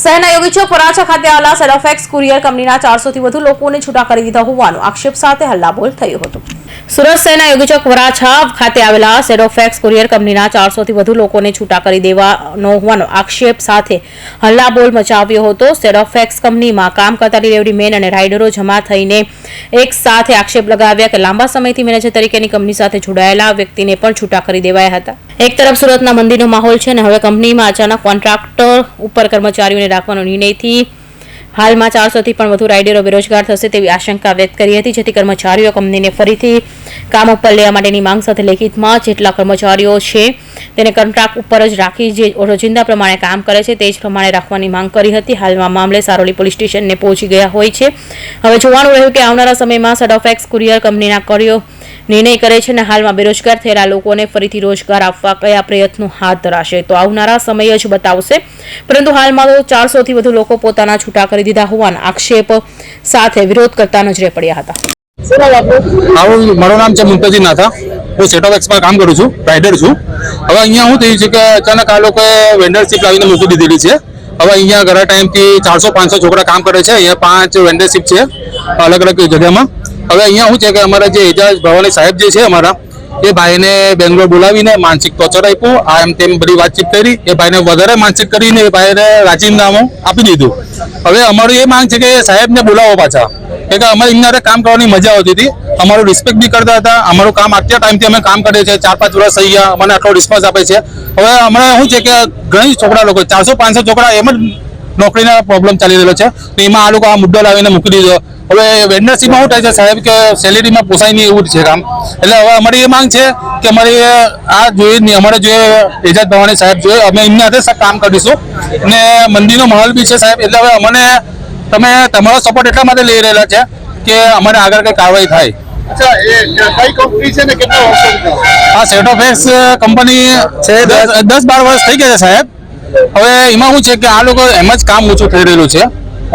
શહેરના યોગી ચોક વરાછા ખાતે આવેલા સેલોફેક્સ કુરિયર કંપનીના ચારસોથી વધુ લોકોને છૂટા કરી દીધા હોવાનો આક્ષેપ સાથે હલ્લાબોલ થયો હતો. સુરત શહેરના યોગી ચોક વરાછા ખાતે આવેલા સેરોફેક્સ કુરિયર કંપનીના ચારસોથી વધુ લોકોને છૂટા કરી દેવાનો હોવાનો આક્ષેપ સાથે હલ્લાબોલ મચાવ્યો હતો. સેરોફેક્સ કંપનીમાં કામ કરતા ડિલિવરી મેન અને રાઇડરો જમા થઈને એક સાથે આક્ષેપ લગાવ્યા કે લાંબા સમયથી મેનેજર તરીકેની કંપની સાથે જોડાયેલા વ્યક્તિને પણ છૂટા કરી દેવાયા હતા. એક તરફ સુરતના મંદીનો માહોલ છે અને હવે કંપનીમાં અચાનક કોન્ટ્રાક્ટર ઉપર કર્મચારીઓને રાખવાનો નિર્ણયથી હાલમાં ચારસોથી પણ વધુ રાઇડરો બેરોજગાર થશે તેવી આશંકા વ્યક્ત કરી હતી, જેથી કર્મચારીઓ કંપનીને ફરીથી કામ ઉપર લેવા માટેની માંગ સાથે લેખિતમાં જેટલા કર્મચારીઓ છે તેને કોન્ટ્રાક્ટ ઉપર જ રાખી જે રોજિંદા પ્રમાણે કામ કરે છે તે જ પ્રમાણે રાખવાની માંગ કરી હતી. હાલમાં મામલે સારોલી પોલીસ સ્ટેશનને પહોંચી ગયા હોય છે. હવે જોવાનું રહ્યું કે આવનારા સમયમાં સડોફેક્સ કુરિયર કંપનીના કર્યો નિર્ણય કરે છે અને હાલમાં બેરોજગાર થયેલા લોકોને ફરીથી રોજગાર આપવા કયા પ્રયત્નો હાથ ધરાશે તો આવનારા સમય જ બતાવશે. પરંતુ હાલમાં તો ચારસોથી વધુ લોકો પોતાના છૂટા કરી દીધા હોવાના આક્ષેપ સાથે વિરોધ કરતા નજરે પડ્યા હતા. મારું નામ છે મુમતાજી નાથા. હું સેટ ઓફ એક્સમાં કામ કરું છું રાઇડર છું. હવે અહીંયા શું થયું છે કે અચાનક આ લોકોએ વેન્ડરશીપ લાવીને મૂકી દીધેલી છે. હવે અહીંયા ઘણા ટાઈમથી ચારસો પાંચસો છોકરા કામ કરે છે. અહીંયા પાંચ વેન્ડરશીપ છે અલગ અલગ જગ્યામાં. હવે અહીંયા શું છે કે અમારા જે એજાજ ભવાની સાહેબ જે છે અમારા, એ ભાઈને બેંગ્લોર બોલાવીને માનસિક ટોર્ચર આપ્યું. આ એમ તેમ બધી વાતચીત કરી. એ ભાઈને વધારે માનસિક કરીને એ ભાઈને રાજીનામું આપી દીધું. હવે અમારું એ માંગ છે કે સાહેબને બોલાવો પાછા. કે અમારે એમના કામ કરવાની મજા આવતી હતી. અમારું રિસ્પેક્ટ બી કરતા હતા. અમારું કામ આટલા ટાઈમથી અમે કામ કરીએ છીએ. ચાર પાંચ વર્ષ થઈ ગયા. અમને આટલો રિસ્પોન્સ આપે છે. હવે હમણાં શું છે કે ઘણી છોકરા લોકો, ચારસો પાંચસો છોકરા એમ જ નોકરીના પ્રોબ્લેમ ચાલી રહેલો છે. તો એમાં આ લોકો આ મુદ્દો લાવીને મૂકી દીધો. હવે વેન્ડરશીપમાં શું થાય છે સાહેબ કે સેલેરીમાં પોસાય નહીં એવું છે કામ. એટલે હવે અમારી એ માંગ છે કે અમારી આ જોઈએ અમારે જોઈએ એજાજ ભવાની સાહેબ જોઈએ. અમે એમના હાથે કામ કરીશું. અને મંદિરનો માહોલ બી છે સાહેબ. એટલે હવે અમને તમે તમારો સપોર્ટ એટલા માટે લઈ રહેલા છે કે અમારે આગળ કઈ કાર્યવાહી થાય. અચ્છા એ કઈ કંપની છે ને કેટલા આ સેટ ઓફ કંપની છે દસ- દસ બાર વર્ષ થઈ ગયા છે સાહેબ. હવે એમાં શું છે કે આ લોકો એમ જ કામ ઓછું થઈ રહેલું છે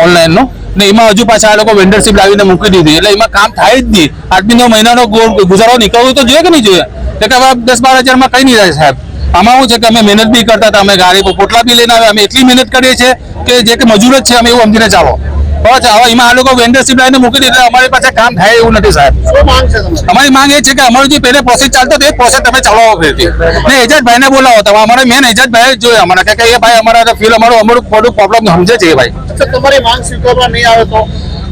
ઓનલાઈનનું ને. એમાં હજુ પાછા આ લોકો વેન્ડરશીપ લાવીને મૂકી દીધી. એટલે એમાં કામ થાય જ નહીં. આદમીનો મહિનાનો ગુ- ગુજારો નીકળવો તો જોઈએ કે નહીં જોઈએ? એટલે કે હવે દસ બાર હજારમાં કંઈ નહીં થાય સાહેબ. આમાં શું છે કે અમે મહેનત બી કરતા હતા, અમે ગાડી પોટલા બી લઈને આવે અમે એટલી મહેનત કરીએ છીએ કે જે કે મજૂર જ છે, અમે એવું સમજીને ચાલો. છે? હવે એમાં આ લોકો વેન્ડરશીપ લાઈને મૂકી દીધી. અમારી પાસે કામ થાય એવું નથી સાહેબ. માંગ અમારી માંગ એ છે કે અમારું જે પહેલે પ્રોસેસ ચાલતો એ પ્રોસેસ તમે ચલાવો ફરીથી. ને એજાજ ને બોલાવો. તમે અમારે મેન એજાજભાઈ જ જોઈએ. અમારા કે એ ભાઈ અમારા ફીલ અમારું અમારું પ્રોબ્લેમ સમજે છે એ ભાઈ. તમારી માંગ સ્વીકારવા નહીં આવે તો?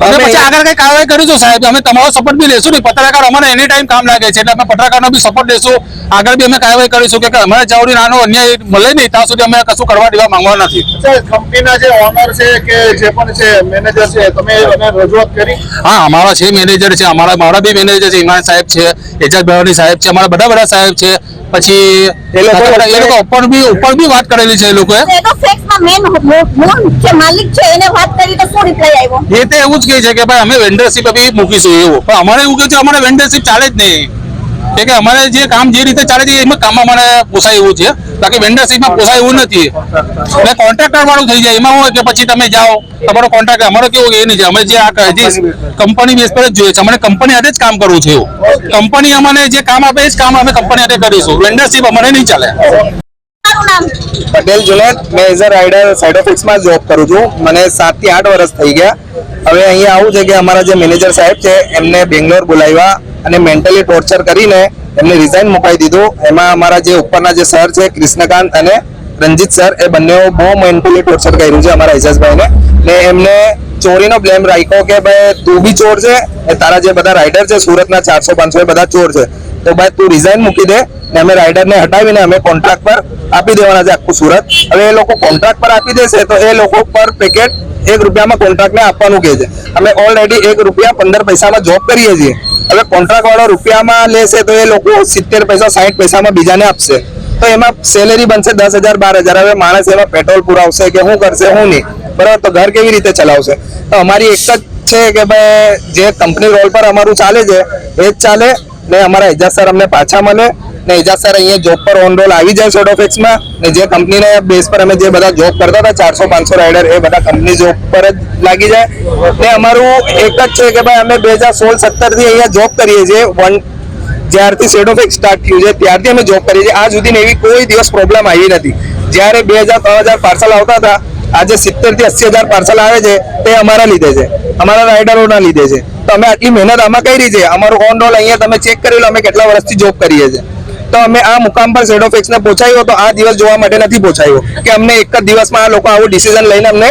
અમે પછી આગળ કઈ કાર્યવાહી કરીશું સાહેબ અમે તમારો સપોર્ટ બી લેશું નહીં. પત્રકાર અમને એની ટાઈમ કામ લાગે છે એટલે અમે પત્રકારનો બી સપોર્ટ લેશું. આગળ બી અમે કાર્યવાહી કરીશું કે અમારે જાવડી નાનો અન્યાય મળે નહીં ત્યાં સુધી અમે કશું કરવા દેવા માંગવા નથી. કંપનીના જે ઓનર છે કે જે પણ છે મેનેજર છે તમે એને રજૂઆત કરી? હા અમારા છે મેનેજર છે અમારા મારા બી મેનેજર છે ઇમાન સાહેબ છે એજાજ ભવાની સાહેબ છે અમારા બધા બધા સાહેબ છે. પછી એ લોકો એ લોકો ઉપર બી ઉપર બી વાત કરેલી છે એ લોકોએ. માલિક છે એને વાત કરી રિપ્લાય આવ્યો એ તો એવું જ કહે છે કે ભાઈ અમે વેન્ડરશીપ બી મૂકીશું એવું. પણ અમારે એવું કહે છે અમારે વેન્ડરશીપ ચાલે જ નહીં. કે કે અમારે જે કામ જે રીતે ચાલે છે એમાં કામ અમારે પોસાય એવું છે. બાકી વેન્ડરશીપમાં પોસાય એવું નથી. એટલે કોન્ટ્રાક્ટર વાળું થઈ જાય. એમાં હોય કે પછી તમે જાઓ. તમારો કોન્ટ્રાક્ટ અમારો કેવું એ નહીં છે અમે જે આ કંપની બેસ પર જ. જોઈએ છે. અમારે કંપની હાથે જ કામ કરવું છે એવું. કંપની અમને જે કામ આપે એ જ કામ અમે કંપની હાથે કરીશું. વેન્ડરશીપ અમારે નહીં ચાલે. પટેલ જુનેદ મેં એઝ અ રાઇડર સાઇડ ઓફિસમાં જોબ કરું છું. મને સાતથી આઠ વર્ષ થઈ ગયા. હવે અહીંયા આવું છે કે અમારા જે મેનેજર સાહેબ છે, એમને બેંગ્લોર બોલાવ્યા અને મેન્ટલી ટોર્ચર કરીને એમને રિઝાઇન મુકાઈ દીધું. એમાં અમારા જે ઉપરના જે સર છે, કૃષ્ણકાંત અને રંજીત સર એ બંને બહુ મેન્ટલી ટોર્ચર કર્યું છે અમારા એજાજભાઈને ને એમને ચોરીનો બ્લેમ રાખ્યો કે ભાઈ તું બી ચોર છે તારા જે બધા રાઇડર છે, સુરતના ચારસો પાંચસો એ બધા ચોર છે. તો ભાઈ તું રિઝાઇન મૂકી દે ને અમે રાઇડરને હટાવીને અમે કોન્ટ્રાક્ટ પર આપી દેવાના છે આખું સુરત. હવે એ લોકો કોન્ટ્રાક્ટ પર આપી દેશે તો એ લોકો પર પેકેટ એક રૂપિયામાં કોન્ટ્રાક્ટને આપવાનું કહે છે. અમે ઓલરેડી એક રૂપિયા પંદર પૈસામાં જોબ કરીએ છીએ. હવે કોન્ટ્રાક્ટ વાળો રૂપિયામાં લેશે તો એ લોકો સિત્તેર પૈસા સાઠ પૈસામાં બીજાને આપશે. તો એમાં સેલેરી બનશે દસ હજાર, બાર હજાર. હવે માણસ એમાં પેટ્રોલ પુરાવશે કે શું કરશે શું નહીં. બરાબર? તો ઘર કેવી રીતે ચલાવશે? તો અમારી એક જ છે કે ભાઈ જે કંપની રોલ પર અમારું ચાલે છે, એ જ ચાલે. ને અમારા એજાજ સર અમને પાછા મળે ને એજાજ સર અહીંયા જોબ પર ઓન રોલ આવી જાય સોડોફિક્સમાં ને જે કંપનીના બેઝ પર અમે જે બધા જોબ કરતા હતા, ચારસો, પાંચસો રાઇડર એ બધા કંપની જોબ પર જ લાગી જાય. ને અમારું એક જ છે કે ભાઈ અમે બે હજાર સોળ સત્તરથી અહીંયા જોબ કરીએ છીએ. વન જ્યારથી સેડોફિક્સ સ્ટાર્ટ થયું છે, ત્યારથી અમે જોબ કરીએ છીએ. આ સુધીને એવી કોઈ દિવસ પ્રોબ્લેમ આવી નથી. જ્યારે બે હજાર, ત્રણ હજાર પાર્સલ આવતા હતા, આજે સિત્તેરથી અસી હજાર પાર્સલ આવે છે, તે અમારા લીધે છે. અમારા રાઇડરોના લીધે છે. તો અમે આટલી મહેનત આમાં કરી છે? અમારું ઓન રોલ અહીંયા તમે ચેક કરી લો અમે કેટલા વર્ષથી જોબ કરીએ છીએ. તો અમે આ મુકામ પર ઝેડ ઓફ એક્સને પહોંચાડ્યો તો આ દિવસ જોવા માટે નથી પહોંચાયો કે અમને એક જ દિવસમાં આ લોકો આવું ડિસિઝન લઈને અમને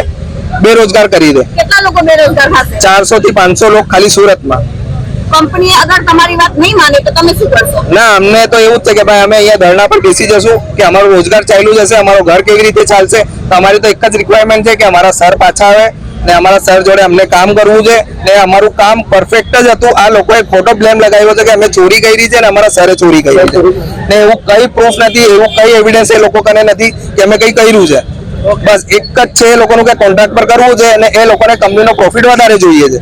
બેરોજગાર કરી દે. કેટલા લોકો બેરોજગાર થશે? ચારસો થી પાંચસો લોકો ખાલી સુરતમાં. કંપની અગર તમારી વાત નહીં માને તો તમે શું કરશો? ના અમને તો એવું જ છે કે ભાઈ અમે અહીંયા ધરણા પર બેસી જશું કે અમારો રોજગાર ચાલ્યું જશે અમારું ઘર કેવી રીતે ચાલશે? તો અમારી તો એક જ રિક્વાયરમેન્ટ છે કે અમારા સર પાછા આવે ને અમારા સર જોડે અમને કામ કરવું છે ને અમારું કામ પરફેક્ટ જ હતું. આ લોકોએ ખોટો બ્લેમ લગાવ્યો છે કે અમે ચોરી કરી છે ને અમારા સરે ચોરી કરી છે. ને એવું કઈ પ્રૂફ નથી, એવું કઈ એવિડન્સ એ લોકો કને નથી કે અમે કઈ કર્યું છે. બસ એક જ છે એ લોકોનું કે કોન્ટ્રાક્ટ પર કરવું છે અને એ લોકોને કંપનીનો પ્રોફિટ વધારે જોઈએ છે.